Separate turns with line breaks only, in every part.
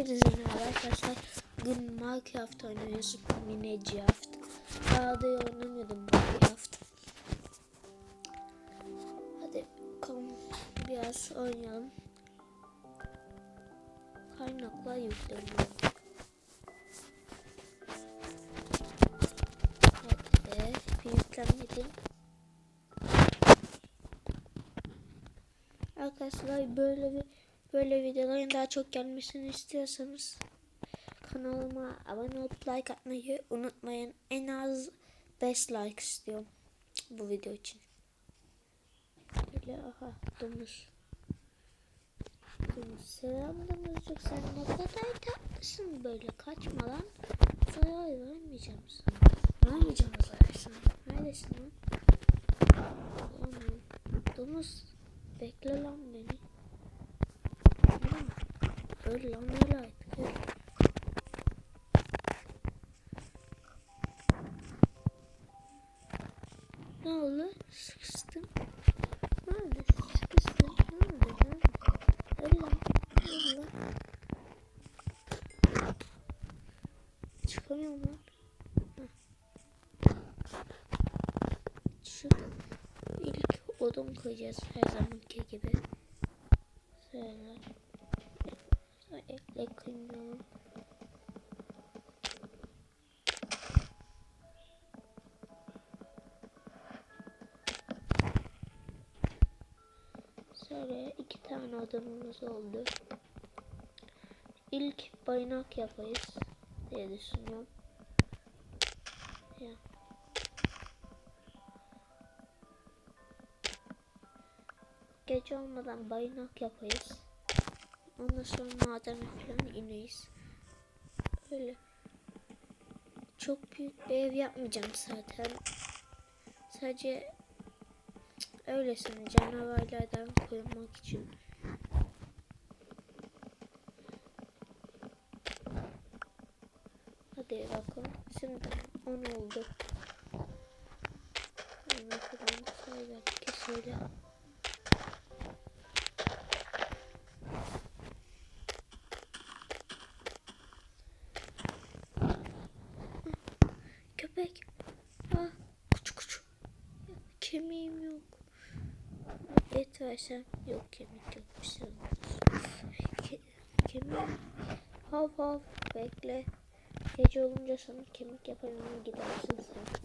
Hepinize merhaba arkadaşlar. Bugün Minecraft oynuyoruz. Minecraft. Daha da oynamıyordum Minecraft. Hadi bakalım biraz oynayalım. Kaynaklar yükleniyor. Hadi bir yüklenmedi. Arkadaşlar böyle bir böyle videoların daha çok gelmesini istiyorsanız kanalıma abone olup like atmayı unutmayın. En az 5 like istiyorum bu video için. Böyle aha domuz. Domuz. Selam domuzcuk sen ne kadar tatlısın böyle kaçma lan. Zarar vermeyeceğim sana. Vermeyeceğim zarar sana. Neredesin lan? Aman. Domuz bekle lan beni. Aman. Öl lan öl artık öl. Ne oldu? Sıkıştım. Ne oldu? Sıkıştım. Ne oldu? Ne oldu? Öl lan. Öl lan. Çıkamıyorum lan. Çık. İlk odun koyacağız her zamanki gibi. Şöyle. Ekle kıymayalım. İki tane odamız oldu. İlk baynak yapayız diye düşünüyorum. Ya. Gece olmadan baynak yapayız. Ondan sonra madene falan ineyiz. Öyle. Çok büyük bir ev yapmayacağım zaten. Sadece öylesine canavarlardan korunmak için. Hadi bakalım. Şimdi 10 oldu. Falan söyle. Söyle. Köpek. Ah, kuçu kuçu. Kemiğim yok. Et versem yok kemik yok bir şey olmaz. Ke kemiğim. Hav hav bekle. Gece olunca sana kemik yaparım gidersin sen.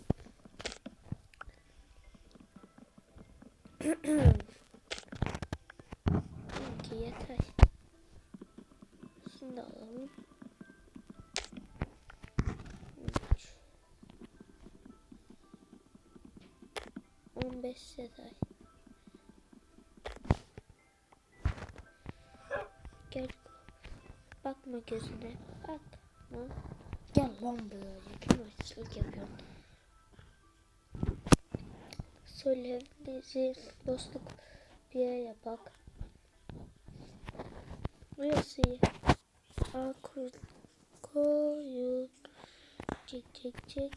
Sanki yeter. Da alalım. Üç. 15 yeter. Gel. Bakma gözüne. Bakma. Gel lan buraya. Açlık yapıyorsun? Söyle bizi dostluk bir yer yapak. Burası iyi. Aa koyun. Koyun. Çek çek çek.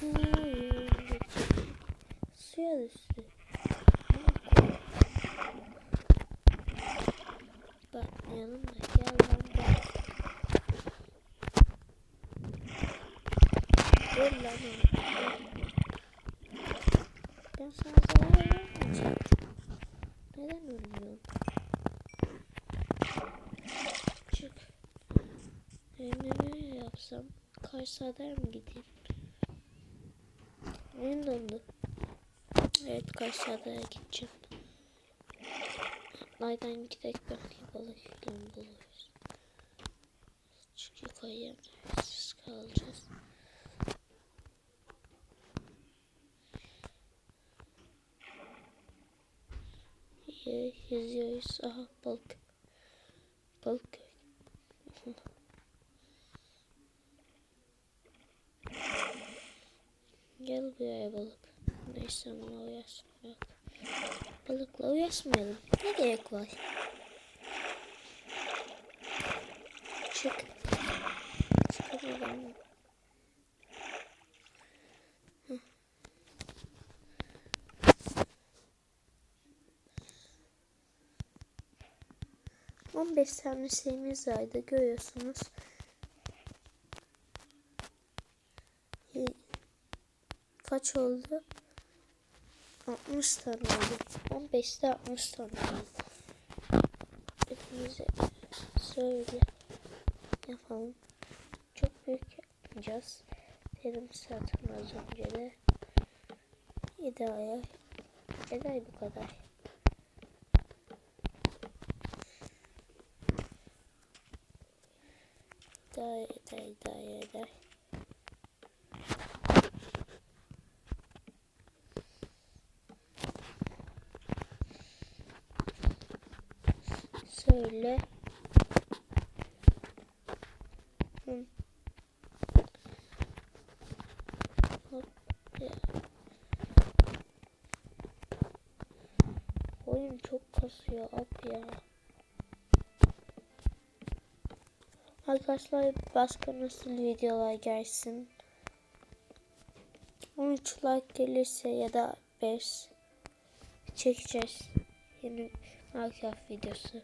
Koyun. Çek çek. Suya düştü. Bakmayalım da gel lan bak. Ben sana zarar vermeyeceğim. Neden ölmüyorsun? Çık. Hem ne yapsam? Kayseri'den mi gideyim? Dondu. Evet Kayseri'ye gideceğim. Nereden gidelim belki balık buluruz. Çünkü yukarıya Yüzüyoruz. Aha balık. Balık. Gel buraya balık. Neyse onunla uğraşmayalım. Balıkla uğraşmayalım. Ne gerek var? Çık. Çıkamadım. 15 tane şeyimiz vardı görüyorsunuz. Ye- Kaç oldu? 60 tane oldu. 15'te 60 tane oldu. Hepimize şöyle yapalım. Çok büyük yapmayacağız. Dedim zaten az önce de. İdare eder bu kadar. İdare eder, idare eder. Söyle. Hı. Hop. Oyun çok kasıyor ab ya. Arkadaşlar başka nasıl videolar gelsin? 13 like gelirse ya da 5 çekeceğiz. Yeni Minecraft videosu.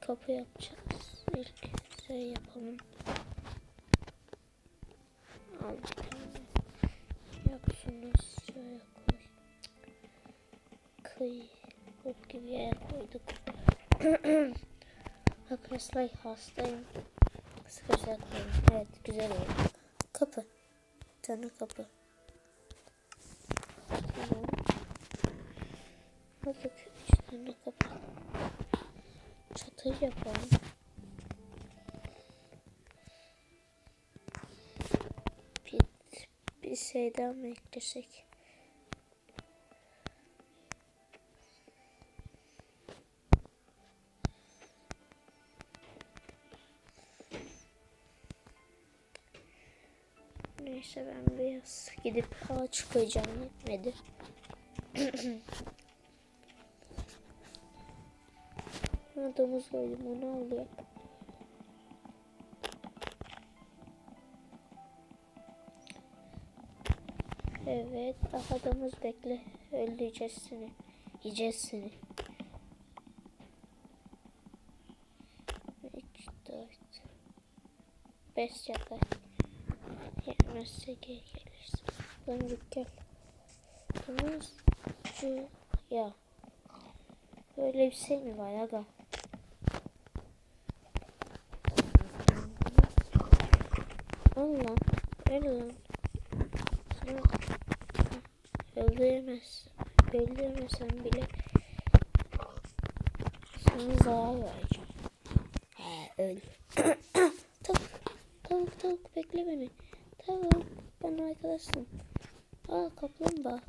Kapı yapacağız. İlk şey yapalım. Al bir tane. Yap şunu şöyle koy. Kıy. Hop gibi yere koyduk. Arkadaşlar hastayım. Sıkışaklıyım. Evet güzel oldu. Kapı. Tane kapı. Tamam. Hadi üç kapı. Çatı yapalım. Bir, bir şey daha mı eklesek? Neyse ben biraz gidip ağaç koyacağım yetmedi. Ha, domuz koydum o ne oluyor? Evet daha domuz bekle öldüreceğiz seni. Yiyeceğiz seni. 3, 4, 5 yapar. Yetmezse geri gelirsin. Döndük gel. Domuz şu ya. Böyle bir şey mi var aga? Al lan. Öl lan. Sana. Öldüremesen bile sana zarar vereceğim. He öl. tavuk. Tavuk tavuk bekle beni. Tavuk. Bana arkadaşsın. Aa kaplumbağa.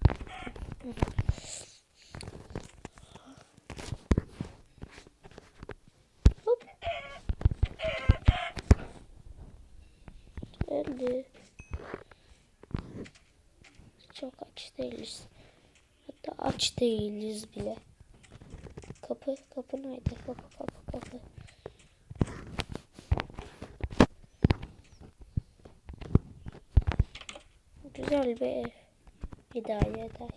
Hop. Öldü. Çok aç değiliz. Hatta aç değiliz bile. Kapı, kapı nerede? Kapı, kapı, ev. İdare eder.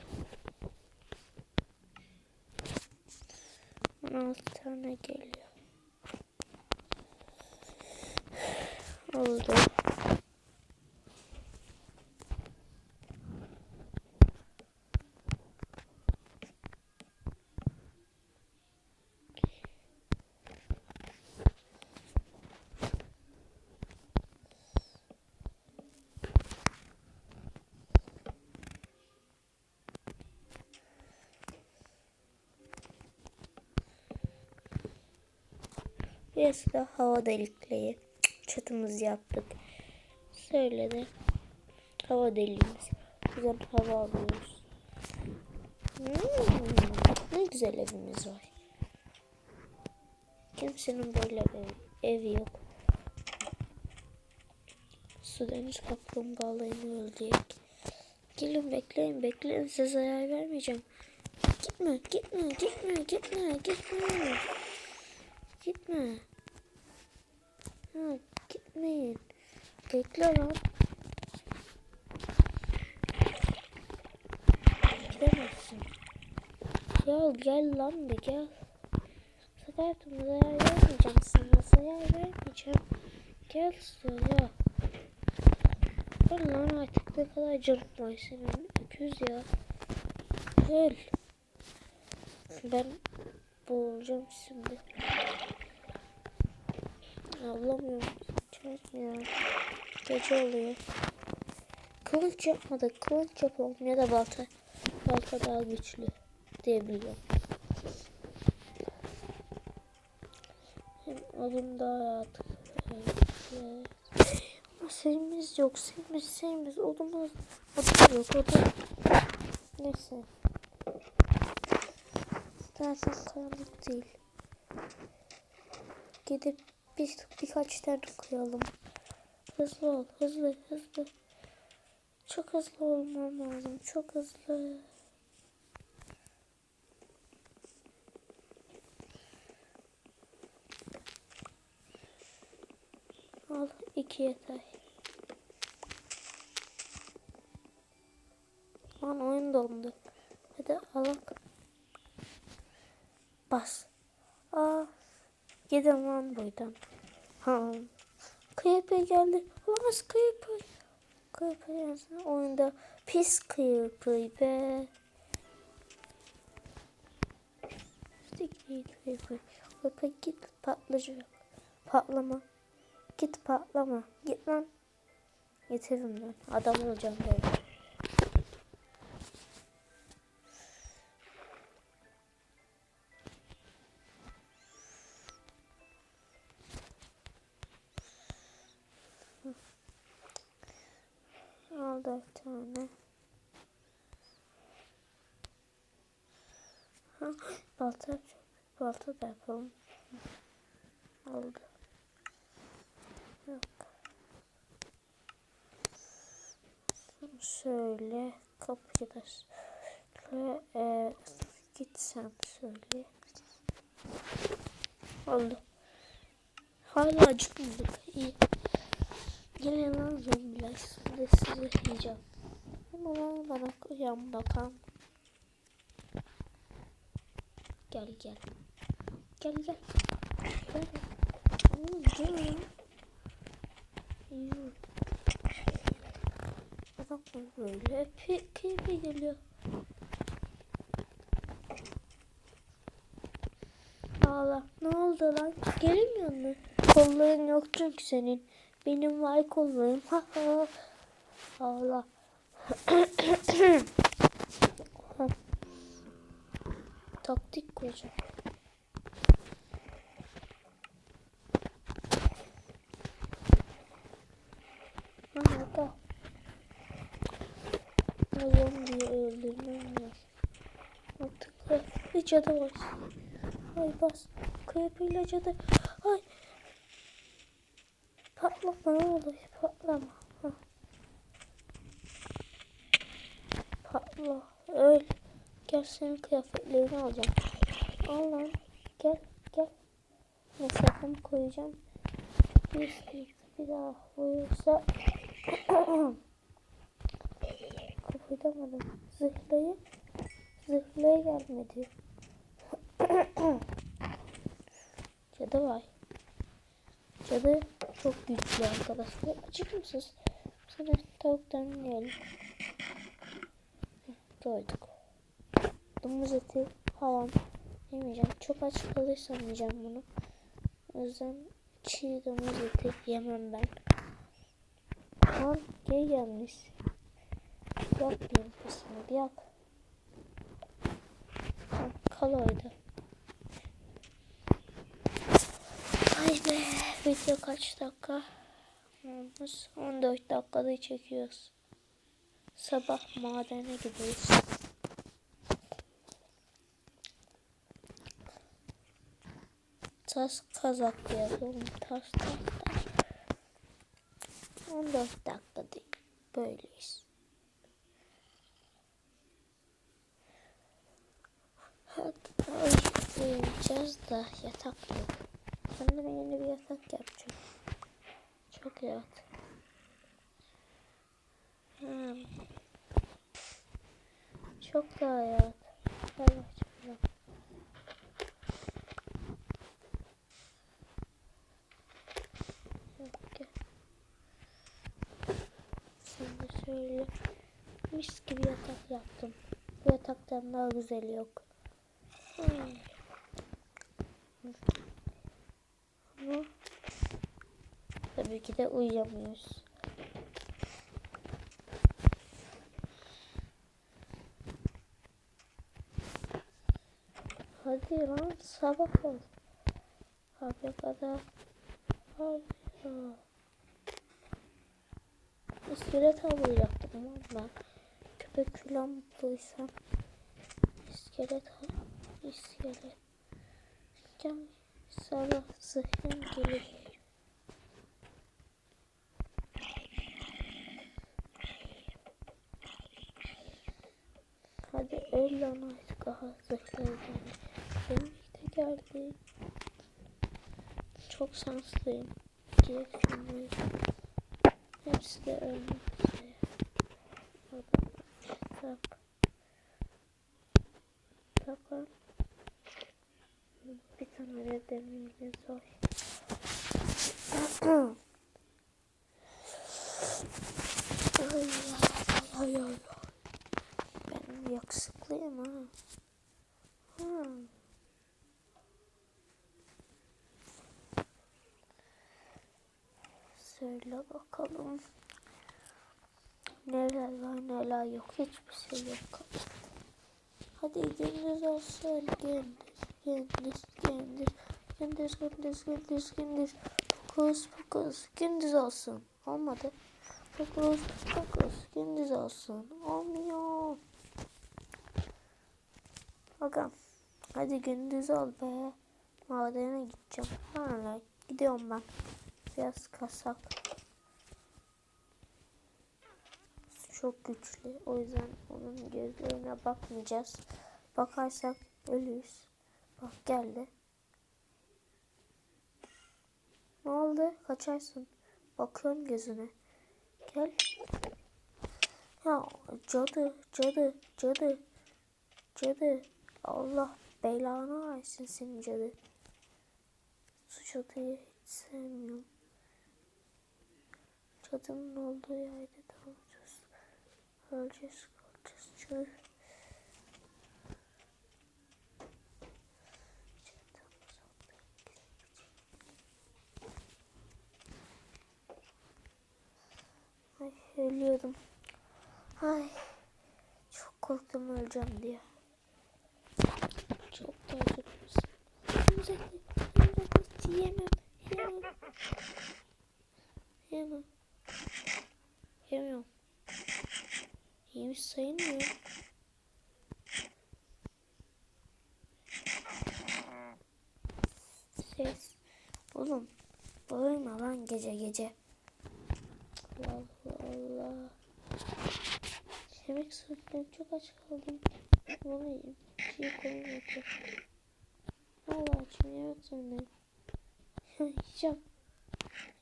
16 tane geliyor. Oldu. Da hava delikleri. Çatımızı yaptık. Şöyle de hava deliğimiz. Buradan hava alıyoruz. Hmm, ne güzel evimiz var. Kimsenin böyle bir evi yok. Su deniz kaplumbağalarını öldürecek. Gelin bekleyin bekleyin size zarar vermeyeceğim. Gitme gitme gitme gitme gitme. Gitme. Ha, gitmeyin. Bekle lan. Gidemezsin. Ya gel lan bir gel. hayatım zarar vermeyeceğim sana. Zarar vermeyeceğim. Gel söyle. Öl lan artık ne kadar canım var senin. Öküz ya. Öl. Ben boğulacağım şimdi. Ağlamıyorum. Çözmüyor. Gece oluyor. Kılıç yapmadık. Kılıç yapalım ya da balta. Balta daha güçlü diye biliyorum. Hem odun daha rahat. Ama şeyimiz yok. Şeyimiz, şeyimiz. Odumuz. Odun yok. Odun. Neyse. Zaten karanlık değil. Gidip bir, birkaç tane koyalım. Hızlı ol. Hızlı. Hızlı. Çok hızlı olmam lazım. Çok hızlı. Al iki yeter. Lan oyun dondu. Hadi alak. Bas. Aa. Gidin lan buradan. Ha. Creeper geldi. Olamaz Creeper. Creeper yazın oyunda. Pis Creeper be. İşte Creeper. Creeper git patlayacak. Patlama. Git patlama. Git lan. Getiririm ben. Adam olacağım böyle. Balta yapacağım. Balta da yapalım. Oldu. Yok. Şöyle kapıyı da şöyle e, gitsem şöyle. Oldu. Hala acıkmadık. İyi. Gelin lan zombiler. Şimdi sizi yiyeceğim. Ama bana yan bakan. Gel gel. Gel gel. Gel. Oo, gel. Yuh. Adam böyle kıyıp geliyor. Ağla. Ne oldu lan? Gelmiyor mu? Kolların yok çünkü senin. Benim var kollarım. Ha ha. Ağla. Taktik kuracağım. Ha orada. Zombiyi öldürmem lazım. Mantıklı. Cadı var. Ay bas. Kıyapıyla cadı. Ay. Patlama ne olur patlama. Hah. Patla. Öl. Gel senin kıyafetlerini alacağım. Al lan. Gel gel. Mesafemi koyacağım. Bir, bir, daha vurursa Kıpırdamadım. Zırhlayı zırhlaya gelmedi. Cadı var. Cadı çok güçlü arkadaşlar. Açık mısınız? Sana tavuktan yiyelim. Doyduk. Domuz eti falan yemeyeceğim. Çok aç kalırsam yiyeceğim bunu. O yüzden çiğ domuz eti yemem ben. Lan gay gelmiş. Yak benim kısmı bir yak. Kal orada. Ay be video kaç dakika? Olmuş 14 dakikada çekiyoruz. Sabah madene gidiyoruz. Tas kazak yapalım. Tas tas tas. 14 dakika değil. Böyleyiz. Hatta uyuyacağız da yatak yok. Kendime yeni bir yatak yapacağım. Çok rahat. Hmm. Çok rahat. Evet, çok rahat. şöyle mis gibi yatak yaptım. Yataktan daha güzeli yok. Ama tabii ki de uyuyamıyoruz. Hadi lan sabah ol. Abi kadar. Abi ya. İskelet avlayacaktım ama ben. Köpek falan buluysam. İskelet. İskelet. Gel. Sabah zırhım gelir. Hadi öl lan artık. Aha zırhlar geldi. De geldi. Çok şanslıyım. Şimdi hepsi de ölmek üzere. Tak. Takın. Bir tane demirimiz var. ay, ay, ay, ay. Ben yakışıklıyım ha. Hmm. Söyle bakalım. Neler var neler yok. Hiçbir şey yok. Hadi gündüz olsun. Gündüz, gündüz, gündüz. Gündüz, gündüz, gündüz, gündüz. Fokus, fokus. Gündüz olsun. Olmadı. Fokus, fokus. Gündüz olsun. Olmuyor. Bakalım. Hadi gündüz ol be. Madene gideceğim. Hala gidiyorum ben. Biraz kasak. Çok güçlü. O yüzden onun gözlerine bakmayacağız. Bakarsak ölürüz. Bak geldi. Ne oldu? Kaçarsın. Bakıyorum gözüne. Gel. Ya cadı, cadı, cadı, cadı. Allah belanı versin senin cadı. Su cadıyı hiç sevmiyorum. Cadının olduğu yerde de olacağız. Öleceğiz, kalacağız. Çöl. Ay ölüyordum. Ay çok korktum öleceğim diye. Çok da uzaklaş. Yiyemem, yiyemem. Yiyemem. Yemiyorum. Yemiş sayılmıyor. Ses. Oğlum. Bağırma lan gece gece. Allah Allah. Yemek sırtlarım çok aç kaldım. Yiyeyim. Çiğ koyun eti. Allah için yemek zorundayım. Yiyeceğim.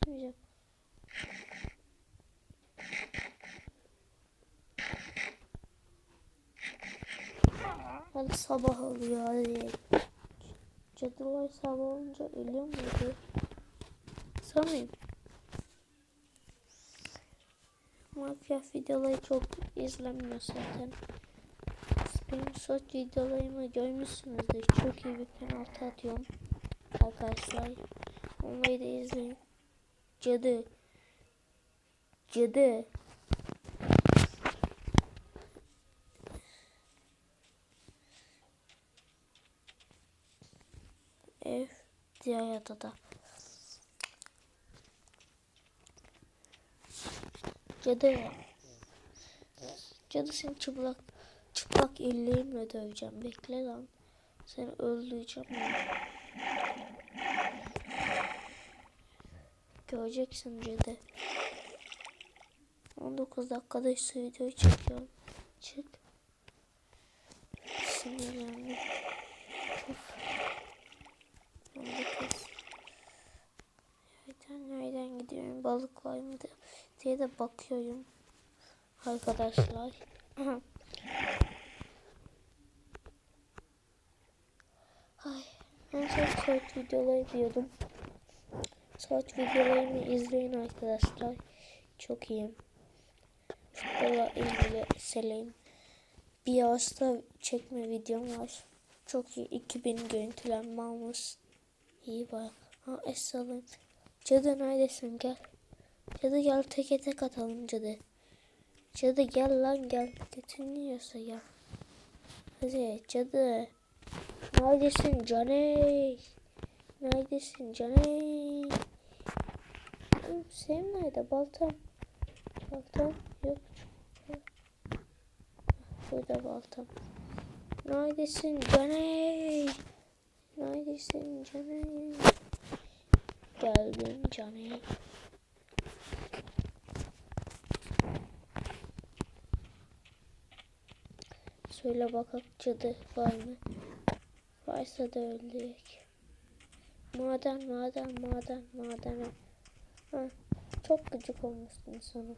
Yemeyeceğim. Hadi sabah oluyor hadi. Cadılar sabah olunca ölüyor muydu? Sanmayayım. Minecraft videoları çok izlenmiyor zaten. Benim son videolarımı görmüşsünüzdür. Çok iyi bir penaltı atıyorum. Arkadaşlar. Onları da izleyin. Cadı. Cadı. Ev diğer adada. Cadı. Cadı seni çıplak çıplak ellerimle döveceğim. Bekle lan. Seni öldüreceğim. Göreceksin cadı. 19 dakikada şu videoyu çekiyorum. Çık. Sinirlendim. Of. 19. Nereden nereden gidiyorum? Balık var mı diye de bakıyorum. Arkadaşlar. Ay, ben çok short videoları diyordum. Short videolarımı izleyin arkadaşlar. Çok iyiyim. futbolla ilgili seleyim. Bir hasta çekme videom var. Çok iyi. 2000 görüntülenme almış. İyi bak. Ha Esal'ın. Cadı neredesin gel. Cadı gel teke tek atalım cadı. Cadı gel lan gel. Götün yiyorsa gel. Hadi cadı. Neredesin Caney? Neredesin Caney? Senin nerede baltam? Baltam yok. Burada baltam. Neredesin Caney? Neredesin Caney? Geldim Caney. Söyle bakalım cadı var mı? Varsa da öldürek. Maden, maden, maden, maden. Ha, çok gıcık olmuşsun sana.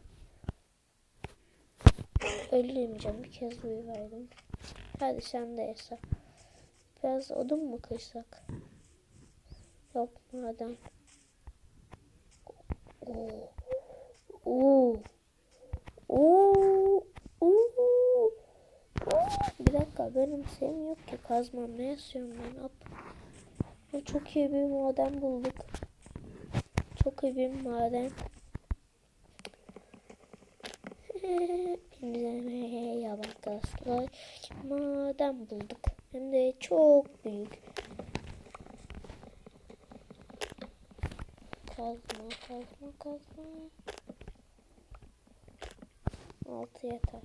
Öleyim canım bir kez duyu verdim. Hadi sen de yasa. Biraz odun mu kırsak? Yok maden. Oo. Oo. Oo. Bir dakika benim şeyim yok ki kazmam ne yazıyorum ben hop. Ya Çok iyi bir maden bulduk. Çok iyi bir maden. Ya arkadaşlar. Maden bulduk. Hem de çok büyük. Kazma kazma kazma. Altı yeter.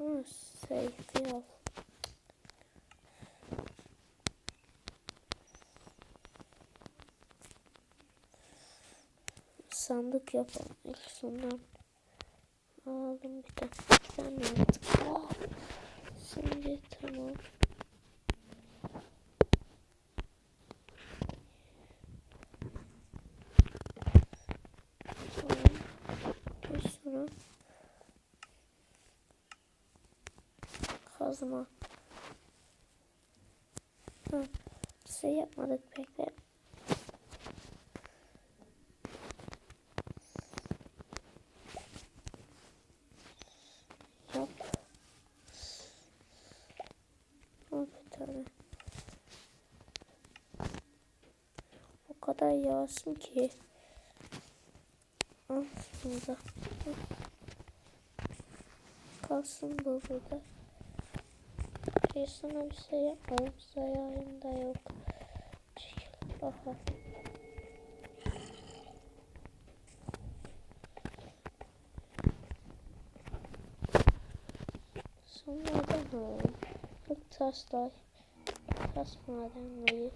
Ha, seyfi al. Sandık yapalım ilk sondan. Aldım bir tane. İki tane yaptık. Oh. Şimdi tamam. Tamam. Bir sonra kazma. Ha, şey yapmadık bekle. Yok. Al bir tane. O kadar yağsın ki. Al şunu da. Al. Kalsın bu burada. Bir sana bir şey yapmam. Sayarım da yok. Çekil. Aha. Sonradan alalım. Bu taşlar. Taş madenleri.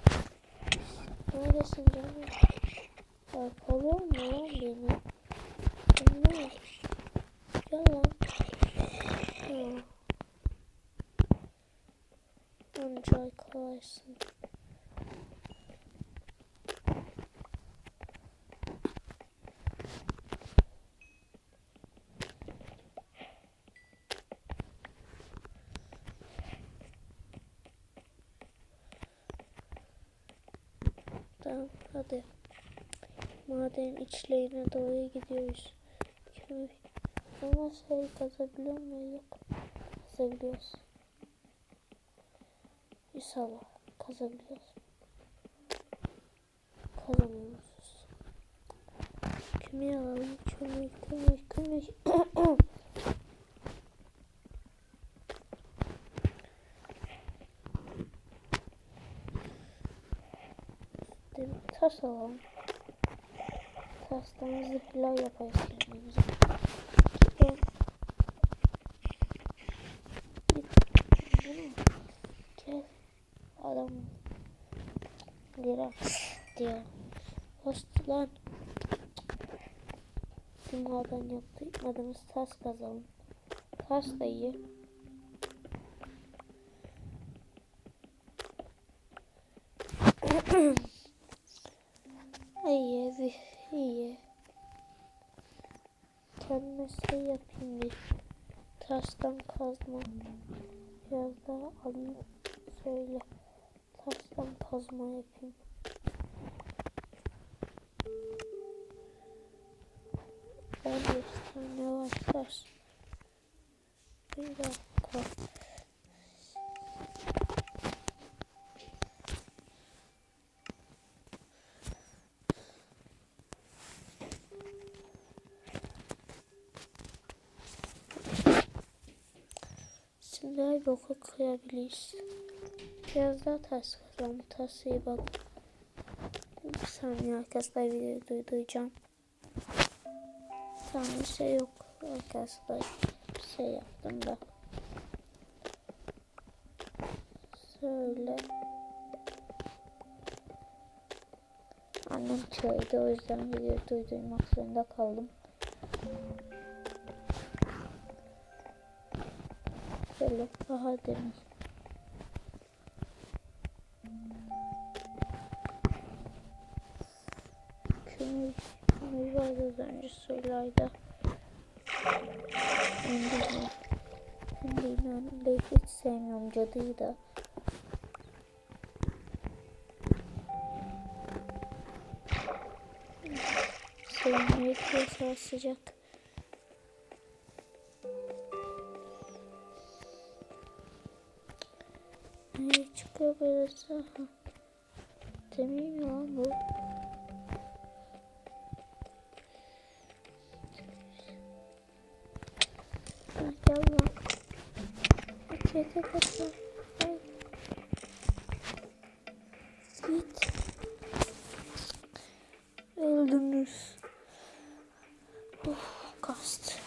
Neredesin canım? Arkalıyor mu lan beni? Anne. Gel lan. Ha. Önce arkalarsın. Tamam hadi. Maden içlerine doğru gidiyoruz. Ama şey kazabiliyor muyuz? Kazabiliyoruz. İnşallah kazabiliyoruz. Kazanıyoruz. Kömür alalım. Kömür, kömür. Demir taş alalım. Taştan zırhlar yaparız kendimize. Gel. Git. Gel. Adam. Lira. Diyor. Hoştu lan. Yaptı. Yıkmadığımız taş kazalım. Taş da iyi. İyi, iyi, iyi. Kendime şey yapayım bir. Taştan kazma. Biraz daha alayım. Söyle. Taştan kazma yapayım. Güzel göstermeye başlar. Bir dakika. Şimdi ay boku kıyabiliriz. Biraz daha ters kazalım. Tersiye bak. Bir saniye arkadaşlar videoyu durduracağım. Tamam bir şey yok arkadaşlar. Bir şey yaptım da. Şöyle. Annem çağırdı o yüzden videoyu durdurmak zorunda kaldım. Şöyle daha demin. Vardı az önce suylaydı. Endişe. Ben de inanın hiç sevmiyorum cadıyı da. Sevmiyor piyasa sıcak. Ne çıkıyor saha? Demeyeyim ya bu. Kapı. Ay. Git. Öldünüz. Of kast.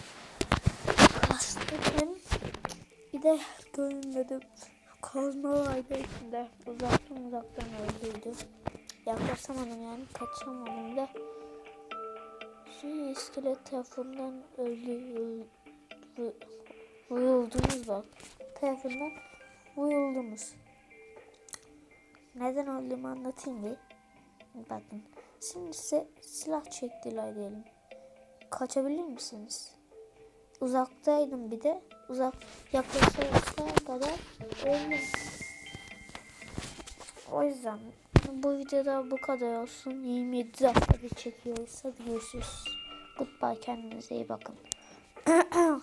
Kastı ben. Bir de görünmedim. Kazma vardı içinde. Uzaktan uzaktan öldürdü. Yaklaşamadım yani kaçamadım da. Şu iskelet tarafından öldü. Vuyuldunuz bak. Tarafından vuyuldunuz. Neden öldüğümü anlatayım bir. Bakın. Şimdi size silah çektiler diyelim. Kaçabilir misiniz? Uzaktaydım bir de. Uzak yaklaşırsa kadar öldüm. O yüzden bu videoda bu kadar olsun. 27 dakikada çekiyoruz. Hadi görüşürüz. Goodbye kendinize iyi bakın.